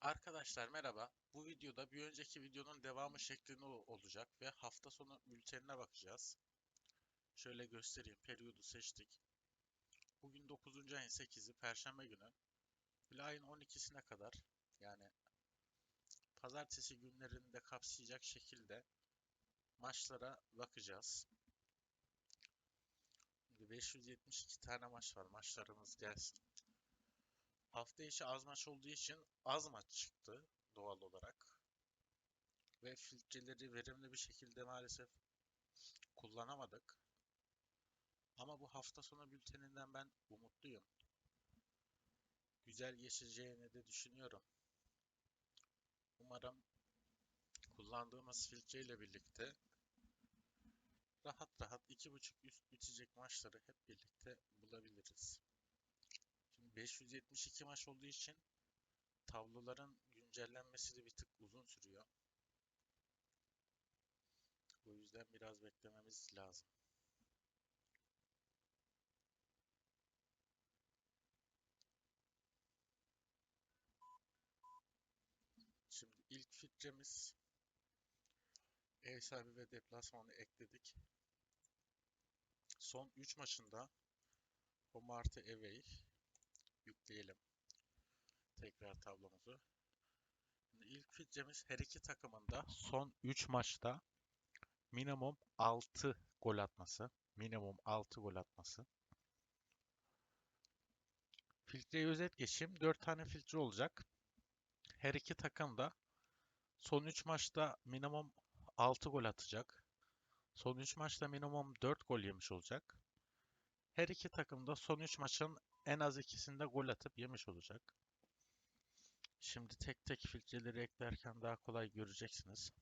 Arkadaşlar merhaba. Bu videoda bir önceki videonun devamı şeklinde ol- olacak ve hafta sonu bültenine bakacağız. Şöyle göstereyim. Periyodu seçtik. Bugün 9. ayın 8'i Perşembe günü. Böyle ayın 12'sine kadar yani pazartesi günlerini de kapsayacak şekilde maçlara bakacağız. Şimdi 572 tane maç var. Maçlarımız gelsin. Hafta içi az maç olduğu için az maç çıktı doğal olarak. Ve filtreleri verimli bir şekilde maalesef kullanamadık. Ama bu hafta sonu bülteninden ben umutluyum. Güzel geçeceğini de düşünüyorum. Umarım kullandığımız filtre ile birlikte rahat rahat iki buçuk üst bitecek maçları hep birlikte bulabiliriz. Şimdi 572 maç olduğu için tabloların güncellenmesi de bir tık uzun sürüyor. O yüzden biraz beklememiz lazım. Şimdi ilk filtremiz ev sahibi ve deplasmanı ekledik. Son 3 maçında home artı away yükleyelim. Tekrar tablomuzu. Şimdi ilk filtremiz her iki takımın da son 3 maçta minimum 6 gol atması. Minimum 6 gol atması. Filtreye özet geçeyim. 4 tane filtre olacak. Her iki takım da son 3 maçta minimum 6 gol atacak. Son 3 maçta minimum 4 gol yemiş olacak. Her iki takım da son 3 maçın en az ikisinde gol atıp yemiş olacak. Şimdi tek tek filtreleri eklerken daha kolay göreceksiniz.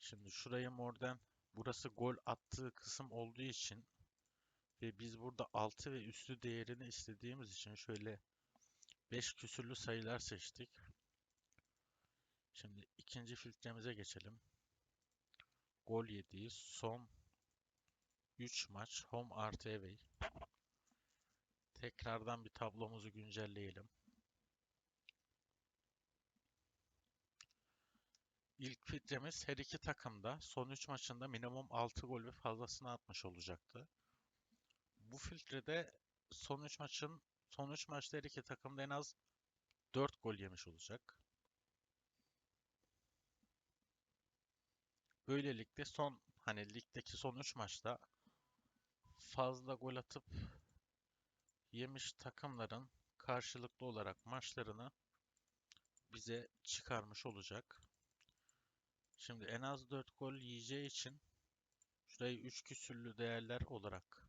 Şimdi şurayı morden burası gol attığı kısım olduğu için ve biz burada 6 ve üstü değerini istediğimiz için şöyle 5 küsürlü sayılar seçtik. Şimdi ikinci filtremize geçelim. Gol yediği son 3 maç home artı away. Tekrardan bir tablomuzu güncelleyelim. İlk filtremiz her iki takımda son 3 maçında minimum 6 gol ve fazlasını atmış olacaktı. Bu filtrede son 3 maçın son 3 maçta her iki takımda en az 4 gol yemiş olacak. Böylelikle son hani ligdeki son 3 maçta fazla gol atıp yemiş takımların karşılıklı olarak maçlarını bize çıkarmış olacak. Şimdi en az 4 gol yiyeceği için şurayı 3 küsürlü değerler olarak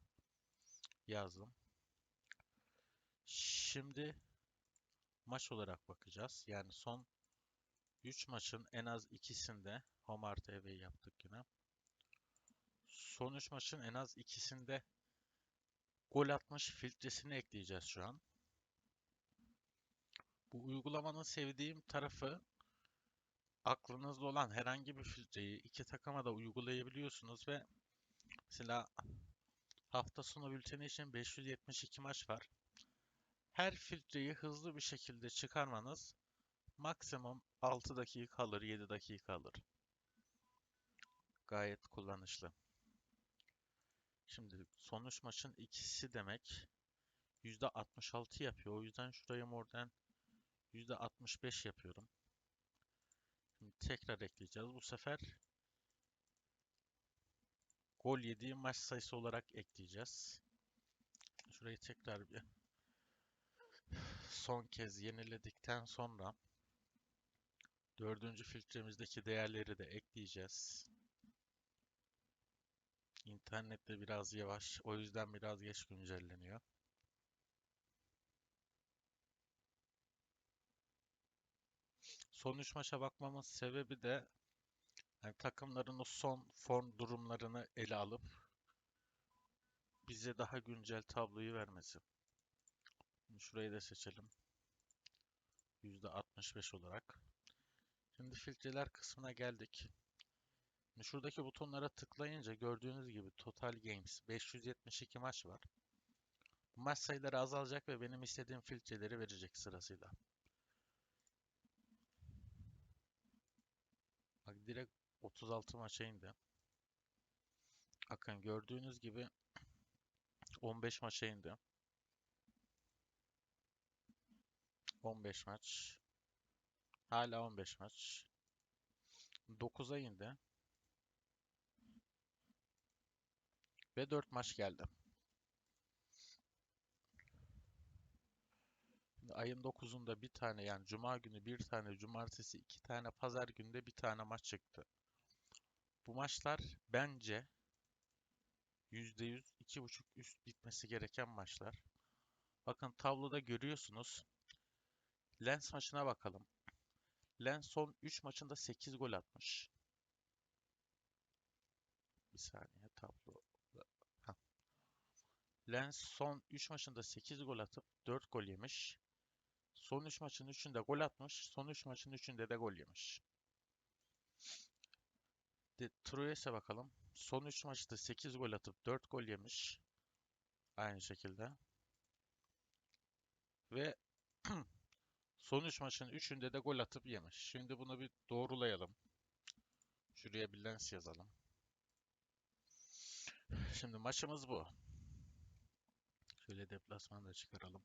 yazdım. Şimdi maç olarak bakacağız. Yani son 3 maçın en az ikisinde home artı yaptık yine. Son 3 maçın en az ikisinde gol atmış filtresini ekleyeceğiz şu an. Bu uygulamanın sevdiğim tarafı aklınızda olan herhangi bir filtreyi iki takıma da uygulayabiliyorsunuz ve mesela hafta sonu bülteni için 572 maç var. Her filtreyi hızlı bir şekilde çıkarmanız maksimum 6 dakika alır, 7 dakika alır. Gayet kullanışlı. Şimdi sonuç maçın ikisi demek %66 yapıyor. O yüzden şuraya oradan %65 yapıyorum. Şimdi tekrar ekleyeceğiz. Bu sefer gol yediği maç sayısı olarak ekleyeceğiz. Şurayı tekrar bir son kez yeniledikten sonra dördüncü filtremizdeki değerleri de ekleyeceğiz. İnternette biraz yavaş. O yüzden biraz geç güncelleniyor. Son 3 maça bakmamın sebebi de yani takımların o son form durumlarını ele alıp bize daha güncel tabloyu vermesi. Şurayı da seçelim. %65 olarak. Şimdi filtreler kısmına geldik. Şuradaki butonlara tıklayınca gördüğünüz gibi Total Games 572 maç var. Bu Maç sayıları azalacak ve benim istediğim filtreleri verecek sırasıyla. Bak direkt 36 maça indi. Bakın gördüğünüz gibi 15 maça indi. 15 maç. Hala 15 maç. 9'a indi. Ve 4 maç geldi. Ayın 9'unda bir tane yani cuma günü bir tane, cumartesi iki tane, pazar günde bir tane maç çıktı. Bu maçlar bence %100 2.5 üst bitmesi gereken maçlar. Bakın tabloda görüyorsunuz. Lens maçına bakalım. Lens son 3 maçında 8 gol atmış. Bir saniye tablo. Lens son 3 maçında 8 gol atıp 4 gol yemiş. Son 3 maçın 3'ünde gol atmış. Son 3 maçın 3'ünde de gol yemiş. De, Troyes'e bakalım. Son 3 maçta 8 gol atıp 4 gol yemiş. Aynı şekilde. Ve son 3 maçın 3'ünde de gol atıp yemiş. Şimdi bunu bir doğrulayalım. Şuraya bir lens yazalım. Şimdi maçımız bu. Şöyle deplasmanı da çıkaralım.